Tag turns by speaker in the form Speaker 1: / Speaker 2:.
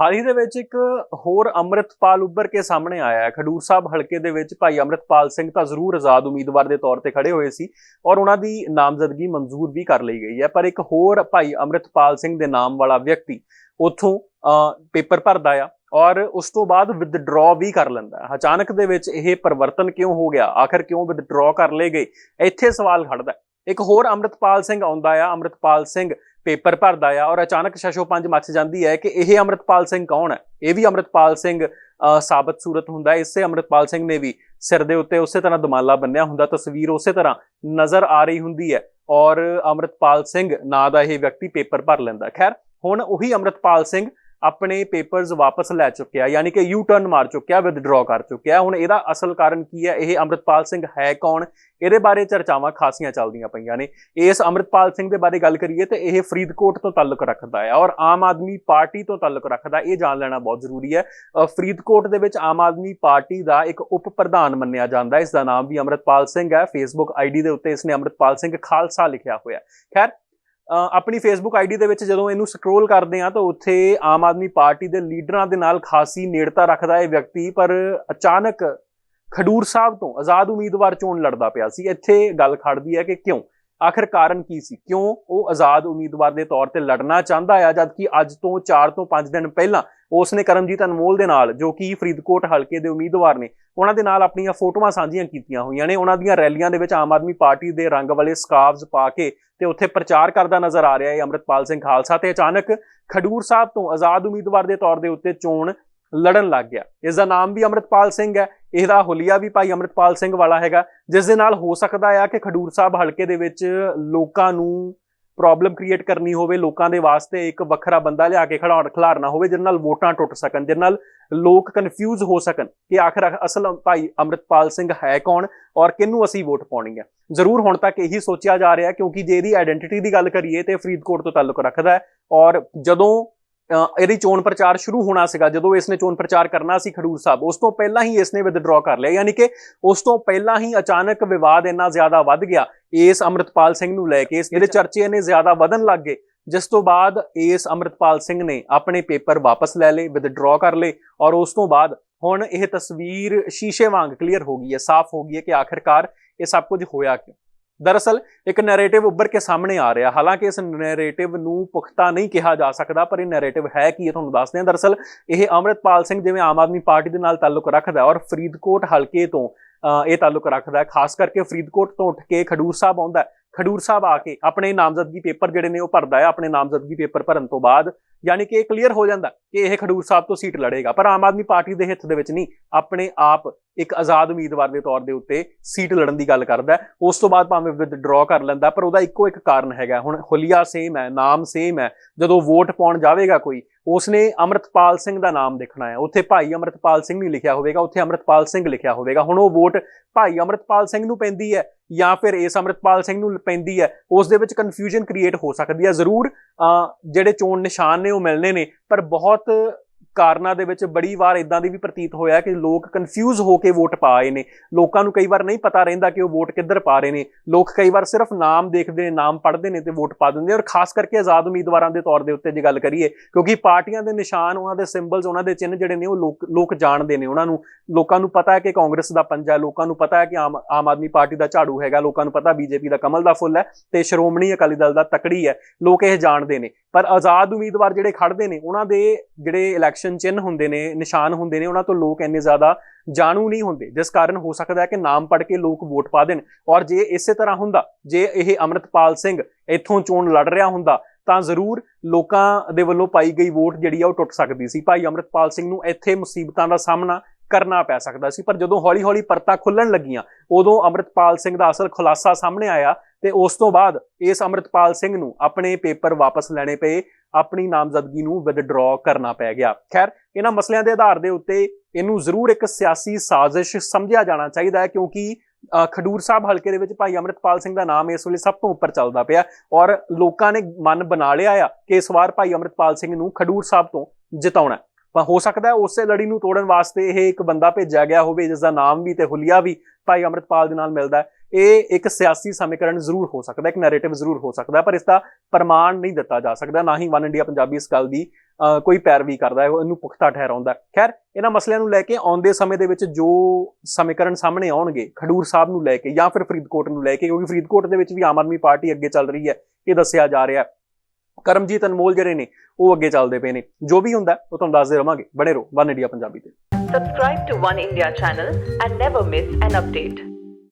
Speaker 1: ਹਾਲ ਹੀ ਦੇ ਵਿੱਚ ਇੱਕ ਹੋਰ ਅੰਮ੍ਰਿਤਪਾਲ ਉੱਭਰ ਕੇ ਸਾਹਮਣੇ ਆਇਆ ਹੈ। ਖਡੂਰ ਸਾਹਿਬ ਹਲਕੇ ਦੇ ਵਿੱਚ ਭਾਈ ਅੰਮ੍ਰਿਤਪਾਲ ਸਿੰਘ ਤਾਂ ਜ਼ਰੂਰ ਆਜ਼ਾਦ ਉਮੀਦਵਾਰ ਦੇ ਤੌਰ ਤੇ ਖੜੇ ਹੋਏ ਸੀ ਔਰ ਉਹਨਾਂ ਦੀ ਨਾਮਜ਼ਦਗੀ ਮਨਜ਼ੂਰ ਵੀ ਕਰ ਲਈ ਗਈ ਹੈ। ਪਰ ਇੱਕ ਹੋਰ ਭਾਈ ਅੰਮ੍ਰਿਤਪਾਲ ਸਿੰਘ ਦੇ ਨਾਮ ਵਾਲਾ ਵਿਅਕਤੀ ਉੱਥੋਂ ਪੇਪਰ ਭਰਦਾ ਆ ਔਰ ਉਸ ਤੋਂ ਬਾਅਦ ਵਿਦਡਰਾਅ ਵੀ ਕਰ ਲੈਂਦਾ ਹੈ। ਅਚਾਨਕ ਦੇ ਵਿੱਚ ਇਹ ਪਰਿਵਰਤਨ ਕਿਉਂ ਹੋ ਗਿਆ? ਆਖਰ ਕਿਉਂ ਵਿਦਡਰਾਅ ਕਰ ਲਏ ਗਏ? ਇੱਥੇ ਸਵਾਲ ਖੜਦਾ ਇੱਕ ਹੋਰ ਅੰਮ੍ਰਿਤਪਾਲ ਸਿੰਘ ਆਉਂਦਾ ਆ। ਅੰਮ੍ਰਿਤਪਾਲ ਸਿੰਘ ਪੇਪਰ ਭਰਦਾ ਆ ਔਰ ਅਚਾਨਕ ਸ਼ਸ਼ੋ ਪੰਜ ਮੱਚ ਜਾਂਦੀ ਹੈ ਕਿ ਇਹ ਅੰਮ੍ਰਿਤਪਾਲ ਸਿੰਘ ਕੌਣ ਹੈ? ਇਹ ਵੀ ਅੰਮ੍ਰਿਤਪਾਲ ਸਿੰਘ ਅ, ਸਾਬਤ ਸੂਰਤ ਹੁੰਦਾ ਹੈ। ਇਸੇ ਅੰਮ੍ਰਿਤਪਾਲ ਸਿੰਘ ਨੇ ਵੀ ਸਿਰ ਦੇ ਉੱਤੇ ਉਸੇ ਤਰ੍ਹਾਂ ਦਮਾਲਾ ਬੰਨਿਆ ਹੁੰਦਾ ਤਸਵੀਰ ਉਸੇ ਤਰ੍ਹਾਂ ਨਜ਼ਰ ਆ ਰਹੀ ਹੁੰਦੀ ਹੈ ਔਰ ਅੰਮ੍ਰਿਤਪਾਲ ਸਿੰਘ ਨਾਂ ਦਾ ਇਹ ਵਿਅਕਤੀ ਪੇਪਰ ਭਰ ਲੈਂਦਾ। ਖੈਰ ਹੁਣ ਉਹੀ ਅੰਮ੍ਰਿਤਪਾਲ ਸਿੰਘ ਆਪਣੇ ਪੇਪਰਸ ਵਾਪਸ ਲੈ ਚੁੱਕਿਆ ਯਾਨੀ ਕਿ ਯੂ ਟਰਨ ਮਾਰ ਚੁੱਕਿਆ ਵਿਦਡਰਾਅ ਕਰ ਚੁੱਕਿਆ ਹੁਣ ਇਹਦਾ ਅਸਲ ਕਾਰਨ ਕੀ ਹੈ? ਇਹ ਅੰਮ੍ਰਿਤਪਾਲ ਸਿੰਘ ਹੈ ਕੌਣ? ਇਹਦੇ ਬਾਰੇ ਚਰਚਾਵਾਂ ਖਾਸੀਆਂ ਚੱਲਦੀਆਂ ਪਈਆਂ ਨੇ। ਇਸ ਅੰਮ੍ਰਿਤਪਾਲ ਸਿੰਘ ਦੇ ਬਾਰੇ ਗੱਲ ਕਰੀਏ ਤੇ ਇਹ ਫਰੀਦਕੋਟ ਤੋਂ ਤਾਲੁਕ ਰੱਖਦਾ ਹੈ ਔਰ ਆਮ ਆਦਮੀ ਪਾਰਟੀ ਤੋਂ ਤਾਲੁਕ ਰੱਖਦਾ ਇਹ ਜਾਣ ਲੈਣਾ ਬਹੁਤ ਜ਼ਰੂਰੀ ਹੈ। ਫਰੀਦਕੋਟ ਦੇ ਵਿੱਚ ਆਮ ਆਦਮੀ ਪਾਰਟੀ ਦਾ ਇੱਕ ਉਪ ਪ੍ਰਧਾਨ ਮੰਨਿਆ ਜਾਂਦਾ ਇਸ ਦਾ ਨਾਮ ਵੀ ਅੰਮ੍ਰਿਤਪਾਲ ਸਿੰਘ ਹੈ। ਫੇਸਬੁੱਕ ਆਈਡੀ ਦੇ ਉੱਤੇ ਇਸ ਨੇ ਅੰਮ੍ਰਿਤਪਾਲ ਸਿੰਘ ਖਾਲਸਾ ਲਿਖਿਆ ਹੋਇਆ ਖੈਰ ਆਪਣੀ ਫੇਸਬੁੱਕ ਆਈਡੀ ਦੇ ਵਿੱਚ ਜਦੋਂ ਇਹਨੂੰ ਸਕਰੋਲ ਕਰਦੇ ਆ ਤਾਂ ਉੱਥੇ ਆਮ ਆਦਮੀ ਪਾਰਟੀ ਦੇ ਲੀਡਰਾਂ ਦੇ ਨਾਲ ਖਾਸੀ ਨੇੜਤਾ ਰੱਖਦਾ ਇਹ ਵਿਅਕਤੀ, ਪਰ ਅਚਾਨਕ ਖਡੂਰ ਸਾਹਿਬ ਤੋਂ ਆਜ਼ਾਦ ਉਮੀਦਵਾਰ ਚੋਣ ਲੜਦਾ ਪਿਆ ਸੀ। ਇੱਥੇ ਗੱਲ ਖੜਦੀ ਹੈ ਕਿ ਕਿਉਂ? ਆਖਰ ਕਾਰਨ ਕੀ ਸੀ? ਕਿਉਂ ਉਹ ਆਜ਼ਾਦ ਉਮੀਦਵਾਰ ਦੇ ਤੌਰ ਤੇ ਲੜਨਾ ਚਾਹੁੰਦਾ ਆ, ਜਦਕਿ ਅੱਜ ਤੋਂ 4 ਤੋਂ 5 ਦਿਨ ਪਹਿਲਾਂ ਉਸ ਨੇ ਕਰਮਜੀਤ ਅਨਮੋਲ ਦੇ ਨਾਲ, ਜੋ ਕਿ ਫਰੀਦਕੋਟ ਹਲਕੇ ਦੇ ਉਮੀਦਵਾਰ ਨੇ, ਉਹਨਾਂ ਦੇ ਨਾਲ ਆਪਣੀਆਂ ਫੋਟੋਆਂ ਸਾਂਝੀਆਂ ਕੀਤੀਆਂ ਹੋਈਆਂ ਨੇ। ਉਹਨਾਂ ਦੀਆਂ ਰੈਲੀਆਂ ਦੇ ਵਿੱਚ ਆਮ ਆਦਮੀ ਪਾਰਟੀ ਦੇ ਰੰਗ ਵਾਲੇ ਸਕਾਰਫਸ ਪਾ ਕੇ ਤੇ ਉੱਥੇ ਪ੍ਰਚਾਰ ਕਰਦਾ ਨਜ਼ਰ ਆ ਰਿਹਾ ਹੈ ਅੰਮ੍ਰਿਤਪਾਲ ਸਿੰਘ ਖਾਲਸਾ ਤੇ ਅਚਾਨਕ ਖਡੂਰ ਸਾਹਿਬ ਤੋਂ ਆਜ਼ਾਦ ਉਮੀਦਵਾਰ ਦੇ ਤੌਰ ਦੇ ਉੱਤੇ ਚੋਣ ਲੜਨ ਲੱਗ ਗਿਆ। ਇਸ ਦਾ ਨਾਮ ਵੀ ਅੰਮ੍ਰਿਤਪਾਲ ਸਿੰਘ ਹੈ। ਇਹਦਾ ਹੁਲੀਆ ਵੀ ਭਾਈ ਅੰਮ੍ਰਿਤਪਾਲ ਸਿੰਘ ਵਾਲਾ ਹੈਗਾ, ਜਿਸ ਦੇ ਨਾਲ ਹੋ ਸਕਦਾ ਆ ਕਿ ਖਡੂਰ ਸਾਹਿਬ ਹਲਕੇ ਦੇ ਵਿੱਚ ਲੋਕਾਂ ਨੂੰ ਪ੍ਰੋਬਲਮ ਕ੍ਰੀਏਟ ਕਰਨੀ ਹੋਵੇ ਲੋਕਾਂ ਦੇ ਵਾਸਤੇ, ਇੱਕ ਵੱਖਰਾ ਬੰਦਾ ਲਿਆ ਕੇ ਖੜਾਉਣ ਖਿਲਾਰਨਾ ਹੋਵੇ, ਜਿਹਦੇ ਨਾਲ ਵੋਟਾਂ ਟੁੱਟ ਸਕਣ, ਜਿਹਦੇ ਨਾਲ ਲੋਕ ਕਨਫਿਊਜ਼ ਹੋ ਸਕਣ ਕਿ ਆਖਰ ਅਸਲ ਭਾਈ ਅੰਮ੍ਰਿਤਪਾਲ ਸਿੰਘ ਹੈ ਕੌਣ ਔਰ ਕਿਹਨੂੰ ਅਸੀਂ ਵੋਟ ਪਾਉਣੀ ਹੈ। ਜ਼ਰੂਰ ਹੁਣ ਤੱਕ ਇਹੀ ਸੋਚਿਆ ਜਾ ਰਿਹਾ ਕਿਉਂਕਿ ਜੇ ਇਹਦੀ ਆਇਡੈਂਟੀਟੀ ਦੀ ਗੱਲ ਕਰੀਏ ਤੇ ਫਰੀਦਕੋਟ ਤੋਂ ਤਾਲੁਕ ਰੱਖਦਾ ਹੈ ਔਰ ਜਦੋਂ ਇਹਦੀ ਚੋਣ ਪ੍ਰਚਾਰ ਸ਼ੁਰੂ ਹੋਣਾ ਸੀਗਾ ਜਦੋਂ ਇਸਨੇ ਚੋਣ ਪ੍ਰਚਾਰ ਕਰਨਾ ਸੀ ਖਡੂਰ ਸਾਹਿਬ ਉਸ ਤੋਂ ਪਹਿਲਾਂ ਹੀ ਇਸਨੇ ਵਿਦਡਰਾਅ ਕਰ ਲਿਆ ਯਾਨੀ ਕਿ ਉਸ ਤੋਂ ਪਹਿਲਾਂ ਹੀ ਅਚਾਨਕ ਵਿਵਾਦ ਇੰਨਾ ਜ਼ਿਆਦਾ ਵੱਧ ਗਿਆ ਇਸ ਅੰਮ੍ਰਿਤਪਾਲ ਸਿੰਘ ਨੂੰ ਲੈ ਕੇ ਇਸ- ਇਹਦੇ ਚਰਚੇ ਨੇ ਜ਼ਿਆਦਾ ਵਧਣ ਲੱਗ ਗਏ ਜਿਸ ਤੋਂ ਬਾਅਦ ਇਸ ਅੰਮ੍ਰਿਤਪਾਲ ਸਿੰਘ ਨੇ ਆਪਣੇ ਪੇਪਰ ਵਾਪਸ ਲੈ ਲਏ ਵਿਦਡਰਾਅ ਕਰ ਲਏ ਔਰ ਉਸ ਤੋਂ ਬਾਅਦ ਹੁਣ ਇਹ ਤਸਵੀਰ ਸ਼ੀਸ਼ੇ ਵਾਂਗ ਕਲੀਅਰ ਹੋ ਗਈ ਹੈ ਸਾਫ਼ ਹੋ ਗਈ ਹੈ ਕਿ ਆਖਿਰਕਾਰ ਇਹ ਸਭ ਕੁਝ ਹੋਇਆ ਕਿਉਂ? ਦਰਅਸਲ, ਇੱਕ ਨੈਰੇਟਿਵ ਉੱਭਰ ਕੇ ਸਾਹਮਣੇ ਆ ਰਿਹਾ। ਹਾਲਾਂਕਿ ਇਸ ਨੈਰੇਟਿਵ ਨੂੰ ਪੁਖਤਾ ਨਹੀਂ ਕਿਹਾ ਜਾ ਸਕਦਾ, ਪਰ ਇਹ ਨੈਰੇਟਿਵ ਹੈ ਕੀ ਇਹ ਤੁਹਾਨੂੰ ਦੱਸਦੇ ਹਾਂ। ਦਰਅਸਲ, ਇਹ ਅੰਮ੍ਰਿਤਪਾਲ ਸਿੰਘ ਜਿਵੇਂ ਆਮ ਆਦਮੀ ਪਾਰਟੀ ਦੇ ਨਾਲ ਤਾਲੁਕ ਰੱਖਦਾ ਔਰ ਫਰੀਦਕੋਟ ਹਲਕੇ ਤੋਂ ਇਹ ਤਾਲੁਕ ਰੱਖਦਾ ਹੈ। ਖਾਸ ਕਰਕੇ ਫਰੀਦਕੋਟ ਤੋਂ ਉੱਠ ਕੇ ਖਡੂਰ ਸਾਹਿਬ ਆਉਂਦਾ ਖਡੂਰ ਸਾਹਿਬ ਆ ਕੇ ਆਪਣੇ ਨਾਮਜ਼ਦਗੀ ਪੇਪਰ ਜਿਹੜੇ ਨੇ ਉਹ ਭਰਦਾ ਹੈ, ਆਪਣੇ ਨਾਮਜ਼ਦਗੀ ਪੇਪਰ ਭਰਨ ਤੋਂ ਬਾਅਦ, ਯਾਨੀ ਕਿ ਇਹ ਕਲੀਅਰ ਹੋ ਜਾਂਦਾ ਕਿ ਇਹ ਖਡੂਰ ਸਾਹਿਬ ਤੋਂ ਸੀਟ ਲੜੇਗਾ। ਪਰ ਆਮ ਆਦਮੀ ਪਾਰਟੀ ਦੇ ਹਿੱਤ ਦੇ ਵਿੱਚ ਨਹੀਂ, ਆਪਣੇ ਆਪ ਇੱਕ ਆਜ਼ਾਦ ਉਮੀਦਵਾਰ ਦੇ ਤੌਰ ਦੇ ਉੱਤੇ ਸੀਟ ਲੜਨ ਦੀ ਗੱਲ ਕਰਦਾ ਉਸ ਤੋਂ ਬਾਅਦ ਭਾਵੇਂ ਵਿਦਡਰਾਅ ਕਰ ਲੈਂਦਾ, ਪਰ ਉਹਦਾ ਇੱਕੋ ਇੱਕ ਕਾਰਨ ਹੈਗਾ ਹੁਣ ਹੁਲੀਆ ਸੇਮ ਹੈ, ਨਾਮ ਸੇਮ ਹੈ। ਜਦੋਂ ਵੋਟ ਪਾਉਣ ਜਾਵੇਗਾ ਕੋਈ ਉਸਨੇ ਅੰਮ੍ਰਿਤਪਾਲ ਸਿੰਘ ਦਾ ਨਾਮ ਦੇਖਣਾ ਹੈ। ਉੱਥੇ ਭਾਈ ਅੰਮ੍ਰਿਤਪਾਲ ਸਿੰਘ ਨਹੀਂ ਲਿਖਿਆ ਹੋਵੇਗਾ, ਉੱਥੇ ਅੰਮ੍ਰਿਤਪਾਲ ਸਿੰਘ ਲਿਖਿਆ ਹੋਵੇਗਾ। ਹੁਣ ਉਹ ਵੋਟ ਭਾਈ ਅੰਮ੍ਰਿਤਪਾਲ ਸਿੰਘ ਨੂੰ ਪੈਂਦੀ ਹੈ ਜਾਂ ਫਿਰ ਇਸ ਅੰਮ੍ਰਿਤਪਾਲ ਸਿੰਘ ਨੂੰ ਪੈਂਦੀ ਹੈ, ਉਸ ਦੇ ਵਿੱਚ ਕਨਫਿਊਜ਼ਨ ਕ੍ਰੀਏਟ ਹੋ ਸਕਦੀ ਹੈ। ਜ਼ਰੂਰ ਜਿਹੜੇ ਚੋਣ ਨਿਸ਼ਾਨ ਨੇ ਉਹ ਮਿਲਨੇ ਨੇ, ਪਰ ਬਹੁਤ ਕਾਰਨਾਂ ਦੇ ਵਿੱਚ ਬੜੀ ਵਾਰ ਇਦਾਂ ਦੀ ਵੀ ਪ੍ਰਤੀਤ ਹੋਇਆ ਕਿ ਲੋਕ ਕਨਫਿਊਜ਼ ਹੋ ਕੇ ਵੋਟ ਪਾ ਆਏ ਨੇ। ਲੋਕਾਂ ਨੂੰ ਕਈ ਵਾਰ ਨਹੀਂ ਪਤਾ ਰਹਿੰਦਾ ਕਿ ਉਹ ਵੋਟ ਕਿੱਧਰ ਪਾ ਰਹੇ ਨੇ। ਲੋਕ ਕਈ ਵਾਰ ਸਿਰਫ ਨਾਮ ਦੇਖਦੇ ਨੇ, ਨਾਮ ਪੜ੍ਹਦੇ ਨੇ ਤੇ ਵੋਟ ਪਾ ਦਿੰਦੇ ਔਰ ਖਾਸ ਕਰਕੇ ਆਜ਼ਾਦ ਉਮੀਦਵਾਰਾਂ ਦੇ ਤੌਰ ਦੇ ਉੱਤੇ ਜੇ ਗੱਲ ਕਰੀਏ, ਕਿਉਂਕਿ ਪਾਰਟੀਆਂ ਦੇ ਨਿਸ਼ਾਨ, ਉਹਨਾਂ ਦੇ ਸਿੰਬਲਸ ਉਹਨਾਂ ਦੇ ਚਿੰਨ੍ਹ ਜਿਹੜੇ ਨੇ ਉਹ ਲੋਕ ਲੋਕ ਜਾਣਦੇ ਨੇ। ਉਹਨਾਂ ਨੂੰ, ਲੋਕਾਂ ਨੂੰ ਪਤਾ ਹੈ ਕਿ ਕਾਂਗਰਸ ਦਾ ਪੰਜਾ ਹੈ, ਲੋਕਾਂ ਨੂੰ ਪਤਾ ਹੈ ਕਿ ਆਮ ਆਮ ਆਦਮੀ ਪਾਰਟੀ ਦਾ ਝਾੜੂ ਹੈਗਾ, ਲੋਕਾਂ ਨੂੰ ਪਤਾ ਬੀਜੇਪੀ ਦਾ ਕਮਲ ਦਾ ਫੁੱਲ ਹੈ ਤੇ ਸ਼੍ਰੋਮਣੀ ਅਕਾਲੀ ਦਲ ਦਾ ਤਕੜੀ ਹੈ। ਲੋਕ ਇਹ ਜਾਣਦੇ ਨੇ। ਪਰ ਆਜ਼ਾਦ ਉਮੀਦਵਾਰ ਜਿਹੜੇ ਖੜਦੇ ਨੇ, ਉਹਨਾਂ ਦੇ ਜਿਹੜੇ ਇਲੈਕਸ਼ਨ ਚਿੰਨ੍ਹ ਹੁੰਦੇ ਨੇ, ਨਿਸ਼ਾਨ ਹੁੰਦੇ ਨੇ, ਉਹਨਾਂ ਤੋਂ ਲੋਕ ਇੰਨੇ ਜ਼ਿਆਦਾ ਜਾਣੂ ਨਹੀਂ ਹੁੰਦੇ। ਜਿਸ ਕਾਰਨ ਹੋ ਸਕਦਾ ਹੈ ਕਿ ਨਾਮ ਪੜ੍ਹ ਕੇ ਲੋਕ ਵੋਟ ਪਾ ਦੇਣ। ਔਰ ਜੇ ਇਸੇ ਤਰ੍ਹਾਂ ਹੁੰਦਾ, ਜੇ ਇਹ ਅੰਮ੍ਰਿਤਪਾਲ ਸਿੰਘ ਇੱਥੋਂ ਚੋਣ ਲੜ ਰਿਹਾ ਹੁੰਦਾ, ਤਾਂ ਜ਼ਰੂਰ ਲੋਕਾਂ ਦੇ ਵੱਲੋਂ ਪਾਈ ਗਈ ਵੋਟ ਜਿਹੜੀ ਆ ਉਹ ਟੁੱਟ ਸਕਦੀ ਸੀ। ਭਾਈ ਅੰਮ੍ਰਿਤਪਾਲ ਸਿੰਘ ਨੂੰ ਇੱਥੇ ਮੁਸੀਬਤਾਂ ਦਾ ਸਾਹਮਣਾ ਕਰਨਾ ਪੈ ਸਕਦਾ ਸੀ, ਪਰ ਜਦੋਂ ਹੌਲੀ-ਹੌਲੀ ਪਰਤਾਂ ਖੁੱਲਣ ਲੱਗੀਆਂ, ਉਦੋਂ ਅੰਮ੍ਰਿਤਪਾਲ ਸਿੰਘ ਦਾ ਅਸਲ ਖੁਲਾਸਾ ਸਾਹਮਣੇ ਆਇਆ ਤੇ ਉਸ ਤੋਂ ਬਾਅਦ ਇਸ ਅੰਮ੍ਰਿਤਪਾਲ ਸਿੰਘ ਨੂੰ ਆਪਣੇ ਪੇਪਰ ਵਾਪਸ ਲੈਣੇ ਪਏ, ਆਪਣੀ ਨਾਮਜ਼ਦਗੀ ਨੂੰ ਵਿਦਡਰਾਅ ਕਰਨਾ ਪੈ ਗਿਆ। ਖੈਰ, ਇਹਨਾਂ ਮਸਲਿਆਂ ਦੇ ਆਧਾਰ ਦੇ ਉੱਤੇ ਇਹਨੂੰ ਜ਼ਰੂਰ ਇੱਕ ਸਿਆਸੀ ਸਾਜ਼ਿਸ਼ ਸਮਝਿਆ ਜਾਣਾ ਚਾਹੀਦਾ ਹੈ, ਕਿਉਂਕਿ ਖਡੂਰ ਸਾਹਿਬ ਹਲਕੇ ਦੇ ਵਿੱਚ ਭਾਈ ਅੰਮ੍ਰਿਤਪਾਲ ਸਿੰਘ ਦਾ ਨਾਮ ਇਸ ਵੇਲੇ ਸਭ ਤੋਂ ਉੱਪਰ ਚੱਲਦਾ ਪਿਆ ਔਰ ਲੋਕਾਂ ਨੇ ਮਨ ਬਣਾ ਲਿਆ ਆ ਕਿ ਇਸ ਵਾਰ ਭਾਈ ਅੰਮ੍ਰਿਤਪਾਲ ਸਿੰਘ ਨੂੰ ਖਡੂਰ ਸਾਹਿਬ ਤੋਂ ਜਿਤਾਉਣਾ ਪਰ ਹੋ ਸਕਦਾ ਹੈ ਉਸੇ ਲੜੀ ਨੂੰ ਤੋੜਨ ਵਾਸਤੇ ਇਹ ਇੱਕ ਬੰਦਾ ਭੇਜਿਆ ਗਿਆ ਹੋਵੇ ਜਿਸ ਦਾ ਨਾਮ ਵੀ ਤੇ ਹੁਲੀਆ ਵੀ ਭਾਈ ਅੰਮ੍ਰਿਤਪਾਲ ਦੇ ਨਾਲ ਮਿਲਦਾ ਹੈ। ਇਹ ਇੱਕ ਸਿਆਸੀ ਸਮੀਕਰਨ ਜ਼ਰੂਰ ਹੋ ਸਕਦਾ ਇੱਕ ਨੈਰੇਟਿਵ ਜ਼ਰੂਰ ਹੋ ਸਕਦਾ ਪਰ ਇਸ ਦਾ ਪ੍ਰਮਾਣ ਨਹੀਂ ਦਿੱਤਾ ਜਾ ਸਕਦਾ, ਨਾ ਹੀ ਵਨ ਇੰਡੀਆ ਪੰਜਾਬੀ ਇਸ ਗੱਲ ਦੀ ਕੋਈ ਪੈਰਵੀ ਕਰਦਾ ਹੈ ਇਹਨੂੰ ਪੁਖਤਾ ਠਹਿਰਾਉਂਦਾ ਖੈਰ, ਇਹਨਾਂ ਮਸਲਿਆਂ ਨੂੰ ਲੈ ਕੇ ਆਉਂਦੇ ਸਮੇਂ ਦੇ ਵਿੱਚ ਜੋ ਸਮੀਕਰਨ ਸਾਹਮਣੇ ਆਉਣਗੇ, ਖਡੂਰ ਸਾਹਿਬ ਨੂੰ ਲੈ ਕੇ ਜਾਂ ਫਿਰ ਫਰੀਦਕੋਟ ਨੂੰ ਲੈ ਕੇ, ਕਿਉਂਕਿ ਫਰੀਦਕੋਟ ਦੇ ਵਿੱਚ ਵੀ ਆਮ ਆਦਮੀ ਪਾਰਟੀ ਅੱਗੇ ਚੱਲ ਰਹੀ ਹੈ, ਇਹ ਦੱਸਿਆ ਜਾ ਰਿਹਾ ਕਰਮਜੀਤ ਅਨਮੋਲ ਜਿਹੜੇ ਨੇ, ਉਹ ਅੱਗੇ ਚੱਲਦੇ ਪਏ ਨੇ। ਜੋ ਵੀ ਹੁੰਦਾ, ਉਹ ਤੁਹਾਨੂੰ ਦੱਸਦੇ ਰਵਾਂਗੇ। ਬਣੇ ਰਹੋ, ਵਨ ਇੰਡੀਆ ਪੰਜਾਬੀ ਤੇ।
Speaker 2: Subscribe to One India channel and never miss an update.